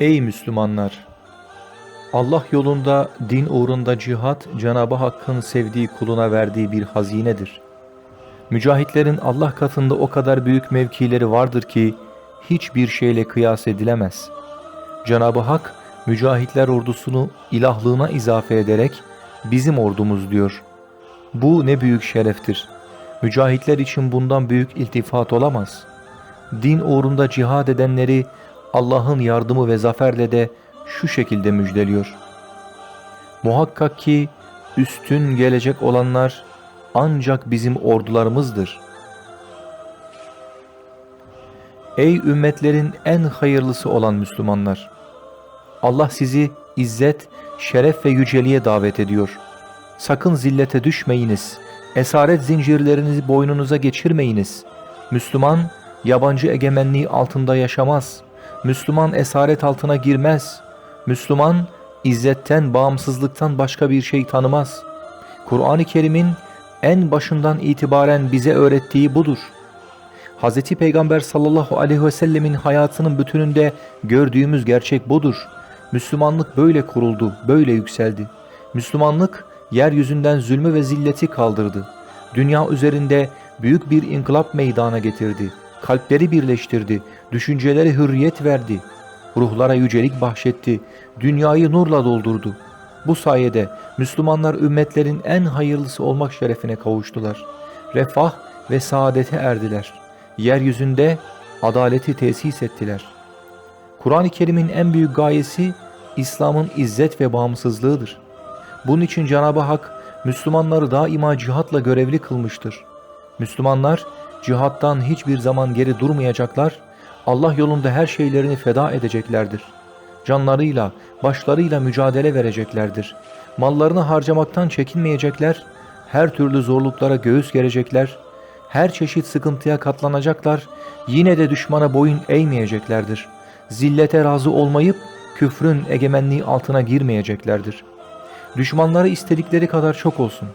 Ey Müslümanlar! Allah yolunda, din uğrunda cihat, Cenab-ı Hakk'ın sevdiği kuluna verdiği bir hazinedir. Mücahitlerin Allah katında o kadar büyük mevkileri vardır ki, hiçbir şeyle kıyas edilemez. Cenab-ı Hak, mücahitler ordusunu ilahlığına izafe ederek, bizim ordumuz diyor. Bu ne büyük şereftir. Mücahitler için bundan büyük iltifat olamaz. Din uğrunda cihad edenleri, Allah'ın yardımı ve zaferle de şu şekilde müjdeliyor. Muhakkak ki üstün gelecek olanlar ancak bizim ordularımızdır. Ey ümmetlerin en hayırlısı olan Müslümanlar! Allah sizi izzet, şeref ve yüceliğe davet ediyor. Sakın zillete düşmeyiniz. Esaret zincirlerinizi boynunuza geçirmeyiniz. Müslüman, yabancı egemenliği altında yaşamaz. Müslüman esaret altına girmez. Müslüman, izzetten, bağımsızlıktan başka bir şey tanımaz. Kur'an-ı Kerim'in en başından itibaren bize öğrettiği budur. Hz. Peygamber sallallahu aleyhi ve sellemin hayatının bütününde gördüğümüz gerçek budur. Müslümanlık böyle kuruldu, böyle yükseldi. Müslümanlık yeryüzünden zulmü ve zilleti kaldırdı. Dünya üzerinde büyük bir inkılap meydana getirdi. Kalpleri birleştirdi, düşüncelere hürriyet verdi. Ruhlara yücelik bahşetti, dünyayı nurla doldurdu. Bu sayede Müslümanlar ümmetlerin en hayırlısı olmak şerefine kavuştular. Refah ve saadete erdiler. Yeryüzünde adaleti tesis ettiler. Kur'an-ı Kerim'in en büyük gayesi İslam'ın izzet ve bağımsızlığıdır. Bunun için Cenab-ı Hak Müslümanları daima cihatla görevli kılmıştır. Müslümanlar cihattan hiçbir zaman geri durmayacaklar, Allah yolunda her şeylerini feda edeceklerdir. Canlarıyla, başlarıyla mücadele vereceklerdir. Mallarını harcamaktan çekinmeyecekler, her türlü zorluklara göğüs gerecekler, her çeşit sıkıntıya katlanacaklar, yine de düşmana boyun eğmeyeceklerdir. Zillete razı olmayıp küfrün egemenliği altına girmeyeceklerdir. Düşmanları istedikleri kadar çok olsun.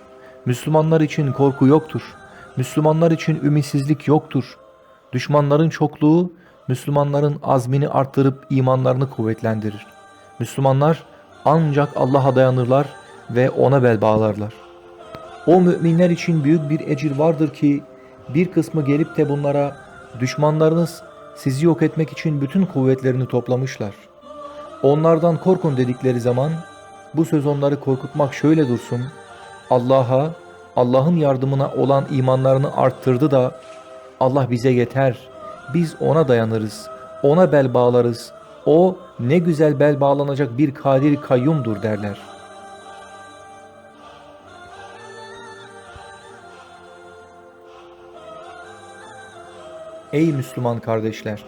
Müslümanlar için korku yoktur. Müslümanlar için ümitsizlik yoktur. Düşmanların çokluğu Müslümanların azmini arttırıp imanlarını kuvvetlendirir. Müslümanlar ancak Allah'a dayanırlar ve ona bel bağlarlar. O müminler için büyük bir ecir vardır ki bir kısmı gelip de bunlara düşmanlarınız sizi yok etmek için bütün kuvvetlerini toplamışlar. Onlardan korkun dedikleri zaman bu söz onları korkutmak şöyle dursun. Allah'a, Allah'ın yardımına olan imanlarını arttırdı da Allah bize yeter. Biz ona dayanırız. Ona bel bağlarız. O ne güzel bel bağlanacak bir kadir kayyumdur derler. Ey Müslüman kardeşler!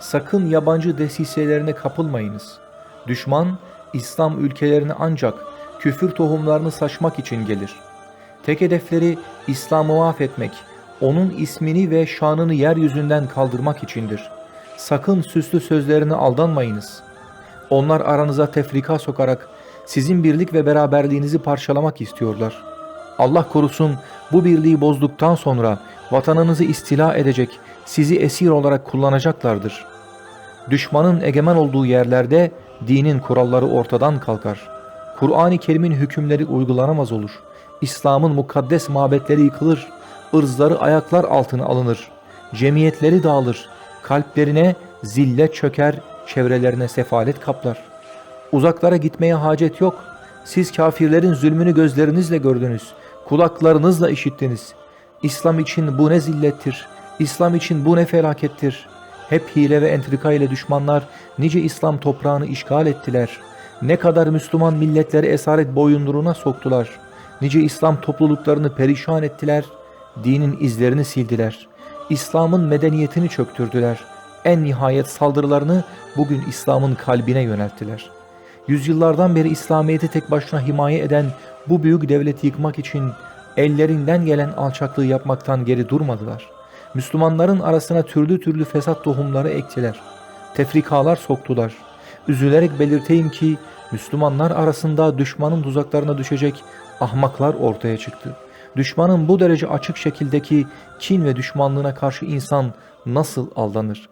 Sakın yabancı desiselerine kapılmayınız. Düşman, İslam ülkelerine ancak küfür tohumlarını saçmak için gelir. Tek hedefleri İslam'ı mahvetmek, onun ismini ve şanını yeryüzünden kaldırmak içindir. Sakın süslü sözlerine aldanmayınız. Onlar aranıza tefrika sokarak sizin birlik ve beraberliğinizi parçalamak istiyorlar. Allah korusun bu birliği bozduktan sonra vatanınızı istila edecek, sizi esir olarak kullanacaklardır. Düşmanın egemen olduğu yerlerde dinin kuralları ortadan kalkar. Kur'an-ı Kerim'in hükümleri uygulanamaz olur. İslam'ın mukaddes mabetleri yıkılır. ırzları ayaklar altına alınır. Cemiyetleri dağılır. Kalplerine zillet çöker, çevrelerine sefalet kaplar. Uzaklara gitmeye hacet yok. Siz kafirlerin zulmünü gözlerinizle gördünüz. Kulaklarınızla işittiniz. İslam için bu ne zillettir. İslam için bu ne felakettir. Hep hile ve entrika ile düşmanlar nice İslam toprağını işgal ettiler. Ne kadar Müslüman milletleri esaret boyunduruğuna soktular. Nice İslam topluluklarını perişan ettiler. Dinin izlerini sildiler. İslam'ın medeniyetini çöktürdüler. En nihayet saldırılarını bugün İslam'ın kalbine yönelttiler. Yüzyıllardan beri İslamiyet'i tek başına himaye eden bu büyük devleti yıkmak için ellerinden gelen alçaklığı yapmaktan geri durmadılar. Müslümanların arasına türlü türlü fesat tohumları ektiler. Tefrikalar soktular. Üzülerek belirteyim ki Müslümanlar arasında düşmanın tuzaklarına düşecek ahmaklar ortaya çıktı. Düşmanın bu derece açık şekildeki kin ve düşmanlığına karşı insan nasıl aldanır?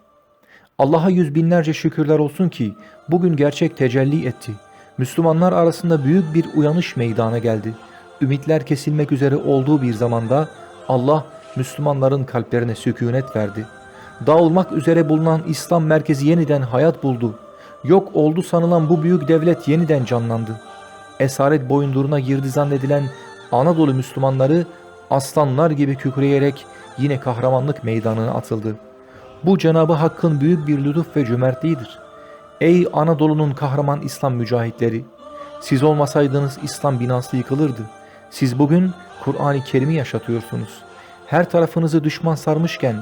Allah'a yüz binlerce şükürler olsun ki bugün gerçek tecelli etti. Müslümanlar arasında büyük bir uyanış meydana geldi. Ümitler kesilmek üzere olduğu bir zamanda Allah Müslümanların kalplerine sükunet verdi. Dağılmak üzere bulunan İslam merkezi yeniden hayat buldu. Yok oldu sanılan bu büyük devlet yeniden canlandı. Esaret boyunduruna girdi zannedilen Anadolu Müslümanları aslanlar gibi kükreyerek yine kahramanlık meydanına atıldı. Bu Cenabı Hakk'ın büyük bir lütuf ve cömertliğidir. Ey Anadolu'nun kahraman İslam mücahitleri! Siz olmasaydınız İslam binası yıkılırdı. Siz bugün Kur'an-ı Kerim'i yaşatıyorsunuz. Her tarafınızı düşman sarmışken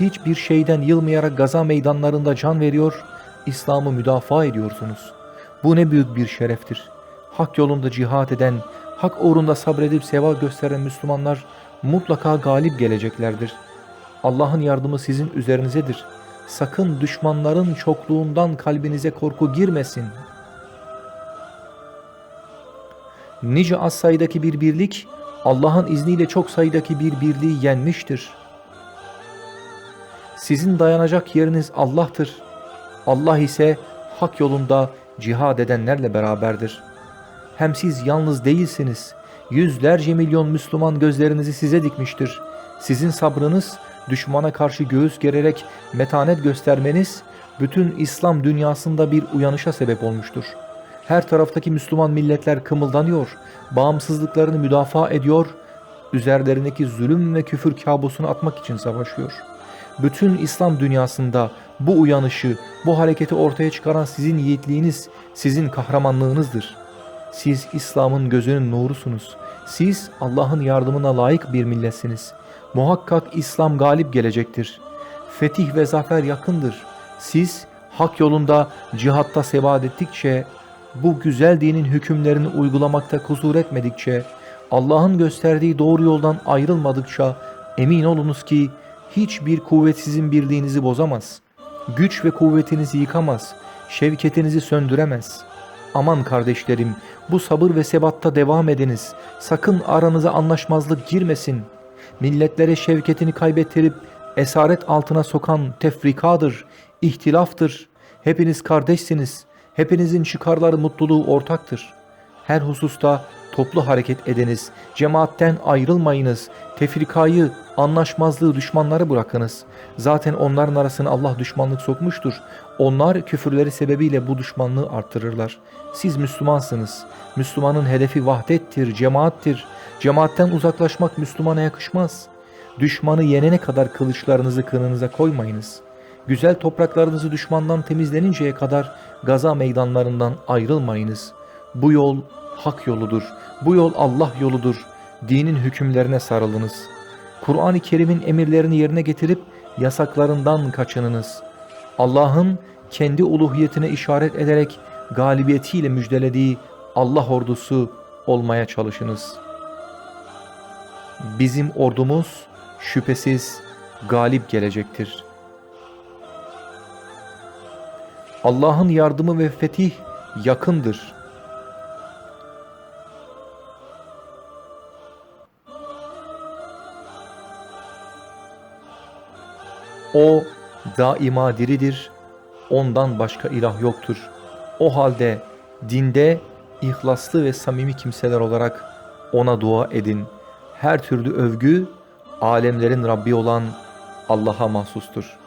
hiçbir şeyden yılmayarak gaza meydanlarında can veriyor, İslam'ı müdafaa ediyorsunuz. Bu ne büyük bir şereftir. Hak yolunda cihat eden, hak uğrunda sabredip seva gösteren Müslümanlar mutlaka galip geleceklerdir. Allah'ın yardımı sizin üzerinizedir. Sakın düşmanların çokluğundan kalbinize korku girmesin. Nice az sayıdaki bir birlik, Allah'ın izniyle çok sayıdaki bir birliği yenmiştir. Sizin dayanacak yeriniz Allah'tır. Allah ise hak yolunda cihad edenlerle beraberdir. Hem siz yalnız değilsiniz. Yüzlerce milyon Müslüman gözlerinizi size dikmiştir. Sizin sabrınız, düşmana karşı göğüs gererek metanet göstermeniz, bütün İslam dünyasında bir uyanışa sebep olmuştur. Her taraftaki Müslüman milletler kımıldanıyor, bağımsızlıklarını müdafaa ediyor, üzerlerindeki zulüm ve küfür kabusunu atmak için savaşıyor. Bütün İslam dünyasında bu uyanışı, bu hareketi ortaya çıkaran sizin yiğitliğiniz, sizin kahramanlığınızdır. Siz İslam'ın gözünün nurusunuz. Siz Allah'ın yardımına layık bir milletsiniz. Muhakkak İslam galip gelecektir. Fetih ve zafer yakındır. Siz hak yolunda cihatta sebat ettikçe, bu güzel dinin hükümlerini uygulamakta kusur etmedikçe, Allah'ın gösterdiği doğru yoldan ayrılmadıkça emin olunuz ki hiçbir kuvvet sizin birliğinizi bozamaz. Güç ve kuvvetinizi yıkamaz, şevketinizi söndüremez. Aman kardeşlerim, bu sabır ve sebatta devam ediniz. Sakın aranıza anlaşmazlık girmesin. Milletlere şevketini kaybettirip esaret altına sokan tefrikadır, ihtilaftır. Hepiniz kardeşsiniz. Hepinizin çıkarları mutluluğu ortaktır. Her hususta toplu hareket ediniz. Cemaatten ayrılmayınız. Tefrikayı, anlaşmazlığı düşmanları bırakınız. Zaten onların arasına Allah düşmanlık sokmuştur. Onlar küfürleri sebebiyle bu düşmanlığı artırırlar. Siz Müslümansınız. Müslümanın hedefi vahdettir, cemaattir. Cemaatten uzaklaşmak Müslümana yakışmaz. Düşmanı yenene kadar kılıçlarınızı kınınıza koymayınız. Güzel topraklarınızı düşmandan temizleninceye kadar gaza meydanlarından ayrılmayınız. Bu yol hak yoludur. Bu yol Allah yoludur. Dinin hükümlerine sarılınız. Kur'an-ı Kerim'in emirlerini yerine getirip yasaklarından kaçınınız. Allah'ın kendi uluhiyetine işaret ederek galibiyetiyle müjdelediği Allah ordusu olmaya çalışınız. Bizim ordumuz şüphesiz galip gelecektir. Allah'ın yardımı ve fetih yakındır. O daima diridir, ondan başka ilah yoktur. O halde dinde ihlaslı ve samimi kimseler olarak ona dua edin. Her türlü övgü alemlerin Rabbi olan Allah'a mahsustur.''